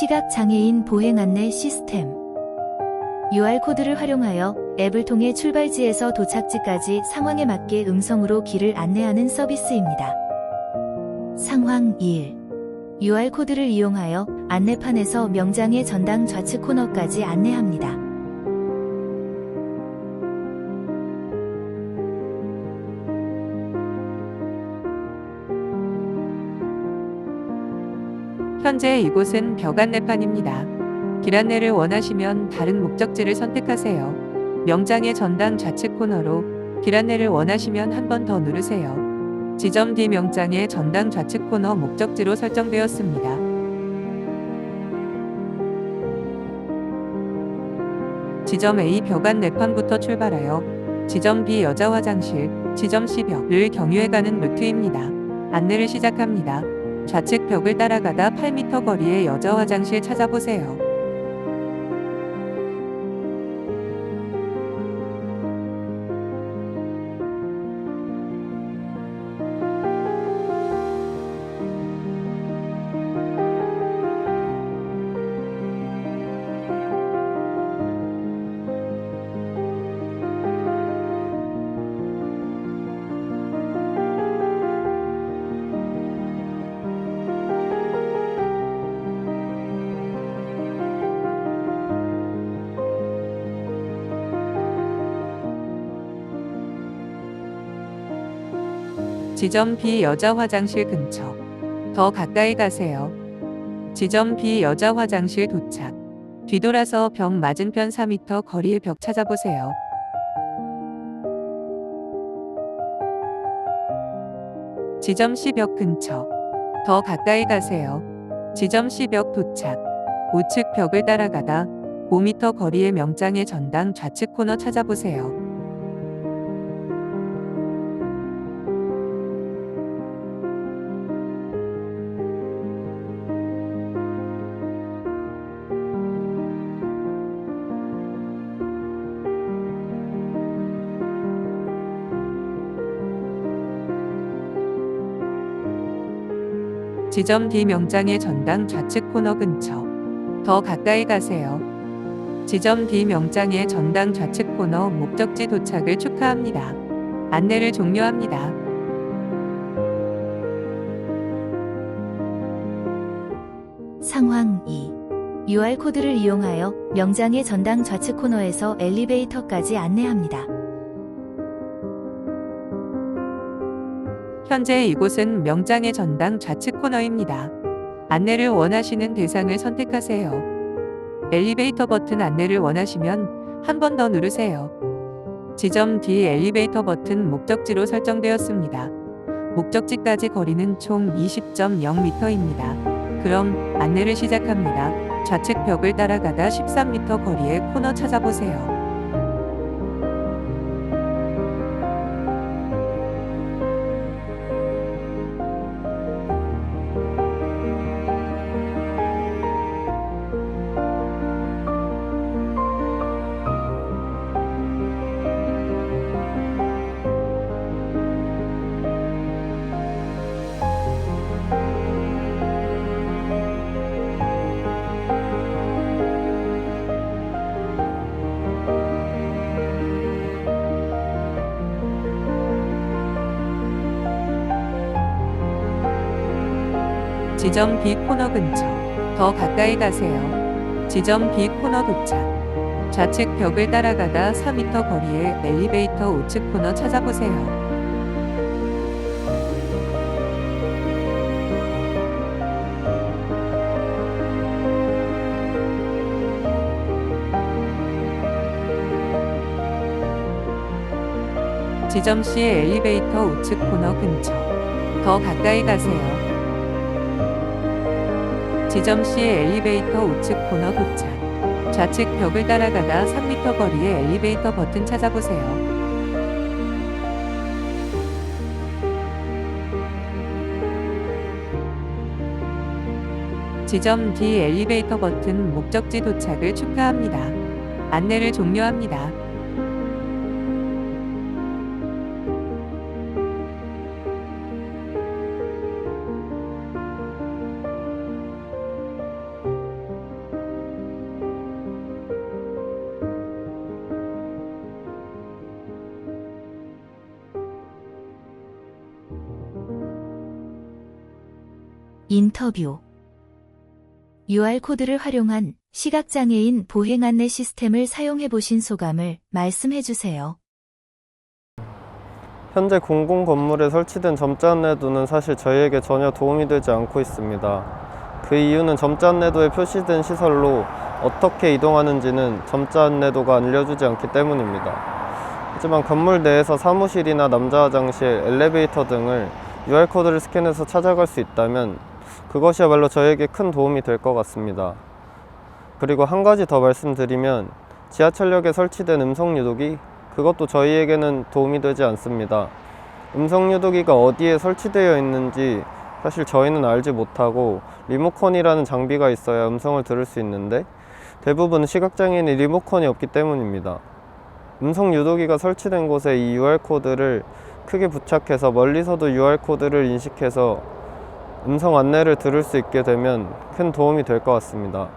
시각장애인 보행 안내 시스템 UR코드를 활용하여 앱을 통해 출발지에서 도착지까지 상황에 맞게 음성으로 길을 안내하는 서비스입니다. 상황 1 UR코드를 이용하여 안내판에서 명장의 전당 좌측 코너까지 안내합니다. 현재 이곳은 벽 안내판입니다. 길 안내를 원하시면 다른 목적지를 선택하세요. 명장의 전당 좌측 코너로 길 안내를 원하시면 한 번 더 누르세요. 지점 D 명장의 전당 좌측 코너 목적지로 설정되었습니다. 지점 A 벽 안 내판부터 출발하여 지점 B 여자 화장실, 지점 C 벽을 경유해 가는 루트입니다. 안내를 시작합니다. 좌측 벽을 따라가다 8m 거리의 여자 화장실 찾아보세요. 지점 B 여자 화장실 근처. 더 가까이 가세요. 지점 B 여자 화장실 도착. 뒤돌아서 벽 맞은편 4m 거리의 벽 찾아보세요. 지점 C 벽 근처. 더 가까이 가세요. 지점 C 벽 도착. 우측 벽을 따라가다 5m 거리의 명장의 전당 좌측 코너 찾아보세요. 지점 D 명장의 전당 좌측 코너 근처. 더 가까이 가세요. 지점 D 명장의 전당 좌측 코너 목적지 도착을 축하합니다. 안내를 종료합니다. 상황 2 UR코드를 이용하여 명장의 전당 좌측 코너에서 엘리베이터까지 안내합니다. 현재 이곳은 명장의 전당 좌측 코너입니다. 안내를 원하시는 대상을 선택하세요. 엘리베이터 버튼 안내를 원하시면 한 번 더 누르세요. 지점 D 엘리베이터 버튼 목적지로 설정되었습니다. 목적지까지 거리는 총 20.0m입니다. 그럼 안내를 시작합니다. 좌측 벽을 따라가다 13m 거리의 코너 찾아보세요. 지점 B 코너 근처. 더 가까이 가세요. 지점 B 코너 도착. 좌측 벽을 따라가다 4m 거리의 엘리베이터 우측 코너 찾아보세요. 지점 C의 엘리베이터 우측 코너 근처. 더 가까이 가세요. 지점 C의 엘리베이터 우측 코너 도착. 좌측 벽을 따라가다 3m 거리의 엘리베이터 버튼 찾아보세요. 지점 D 엘리베이터 버튼 목적지 도착을 축하합니다. 안내를 종료합니다. 인터뷰 UR코드를 활용한 시각장애인 보행 안내 시스템을 사용해 보신 소감을 말씀해 주세요. 현재 공공 건물에 설치된 점자 안내도는 사실 저희에게 전혀 도움이 되지 않고 있습니다. 그 이유는 점자 안내도에 표시된 시설로 어떻게 이동하는지는 점자 안내도가 알려주지 않기 때문입니다. 하지만 건물 내에서 사무실이나 남자 화장실, 엘리베이터 등을 UR코드를 스캔해서 찾아갈 수 있다면 그것이야말로 저에게 큰 도움이 될 것 같습니다. 그리고 한 가지 더 말씀드리면 지하철역에 설치된 음성 유도기 그것도 저희에게는 도움이 되지 않습니다. 음성 유도기가 어디에 설치되어 있는지 사실 저희는 알지 못하고 리모컨이라는 장비가 있어야 음성을 들을 수 있는데 대부분 시각장애인이 리모컨이 없기 때문입니다. 음성 유도기가 설치된 곳에 이 UR코드를 크게 부착해서 멀리서도 UR코드를 인식해서 음성 안내를 들을 수 있게 되면 큰 도움이 될 것 같습니다.